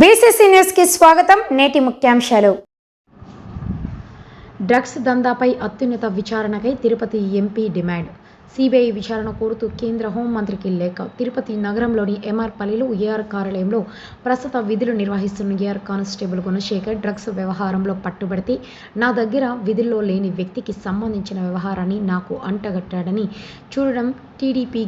BCC న్యూస్కి స్వాగతం. నేటి ముఖ్యాంశాలు. డ్రగ్స్ దందాపై అత్యున్నత విచారణకై తిరుపతి ఎంపీ డిమాండ్. సిబిఐ విచారణ కోరుతూ కేంద్ర హోంమంత్రికి లేఖ. తిరుపతి నగరంలోని ఎంఆర్పల్లిలో ఏఆర్ కార్యాలయంలో ప్రస్తుత విధులు నిర్వహిస్తున్న ఏఆర్ కానిస్టేబుల్ గుణశేఖర్ డ్రగ్స్ వ్యవహారంలో పట్టుబడితే నా దగ్గర విధుల్లో లేని వ్యక్తికి సంబంధించిన వ్యవహారాన్ని నాకు అంటగట్టాడని చూడడం టీడీపీ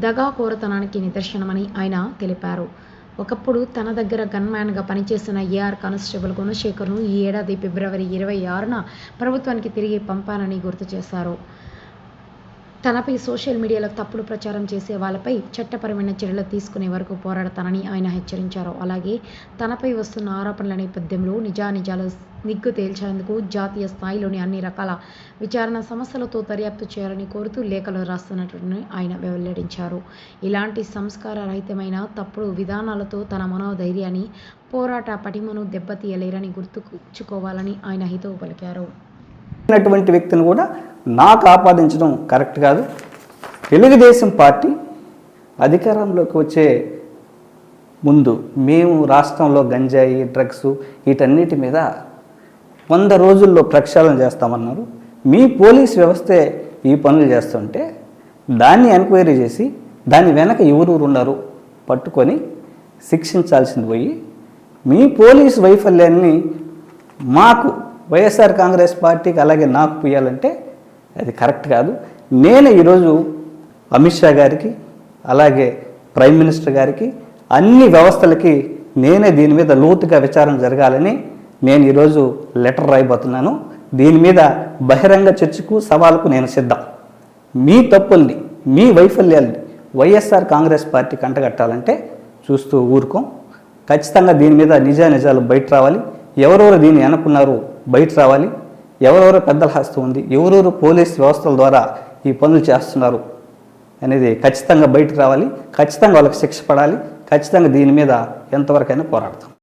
దగాకోరతనానికి నిదర్శనమని ఆయన తెలిపారు. ఒకప్పుడు తన దగ్గర గన్మ్యాన్గా పనిచేసిన ఏఆర్ కానిస్టేబుల్ గుణశేఖర్ను ఈ ఏడాది ఫిబ్రవరి ఇరవై ఆరున ప్రభుత్వానికి తిరిగి పంపానని గుర్తు చేశారు. తనపై సోషల్ మీడియాలో తప్పుడు ప్రచారం చేసే వాళ్ళపై చట్టపరమైన చర్యలు తీసుకునే వరకు పోరాడతానని ఆయన హెచ్చరించారు. అలాగే తనపై వస్తున్న ఆరోపణల నేపథ్యంలో నిజానిజాలు నిగ్గు తేల్చేందుకు జాతీయ స్థాయిలోని అన్ని రకాల విచారణ సమస్యలతో దర్యాప్తు చేయాలని కోరుతూ లేఖలు రాస్తున్నట్టు ఆయన వెల్లడించారు. ఇలాంటి సంస్కార రహితమైన తప్పుడు విధానాలతో తన మనోధైర్యాన్ని పోరాట పటిమను దెబ్బతీయలేరని గుర్తుకుచ్చుకోవాలని ఆయన హితవు పలికారు. పెట్టినటువంటి వ్యక్తిని కూడా నాకు ఆపాదించడం కరెక్ట్ కాదు. తెలుగుదేశం పార్టీ అధికారంలోకి వచ్చే ముందు మేము రాష్ట్రంలో గంజాయి డ్రగ్స్ వీటన్నిటి మీద వంద రోజుల్లో ప్రక్షాళన చేస్తామన్నారు. మీ పోలీస్ వ్యవస్థే ఈ పనులు చేస్తుంటే దాన్ని ఎంక్వైరీ చేసి దాని వెనక ఎవరూరు ఉన్నారు పట్టుకొని శిక్షించాల్సింది పోయి మీ పోలీస్ వైఫల్యాన్ని మాకు వైఎస్ఆర్ కాంగ్రెస్ పార్టీకి అలాగే నాకు పోయాలంటే అది కరెక్ట్ కాదు. నేను ఈరోజు అమిత్ షా గారికి అలాగే ప్రైమ్ మినిస్టర్ గారికి అన్ని వ్యవస్థలకి నేనే దీని మీద లోతుగా విచారణ జరగాలని నేను ఈరోజు లెటర్ రాయబోతున్నాను. దీని మీద బహిరంగ చర్చకు సవాలుకు నేను సిద్ధం. మీ తప్పుల్ని మీ వైఫల్యాల్ని వైఎస్ఆర్ కాంగ్రెస్ పార్టీ కంటగట్టాలంటే చూస్తూ ఊరుకోం. ఖచ్చితంగా దీని మీద నిజా నిజాలు బయట రావాలి. ఎవరెవరు దీన్ని అనుకున్నారు బయట రావాలి. ఎవరెవరు పెద్దల హస్తం ఉంది? ఎవరెవరు పోలీస్ వ్యవస్థల ద్వారా ఈ పనులు చేస్తున్నారు అనేది ఖచ్చితంగా బయటకు రావాలి. ఖచ్చితంగా వాళ్ళకి శిక్ష పడాలి. ఖచ్చితంగా దీని మీద ఎంతవరకైనా పోరాడతాం.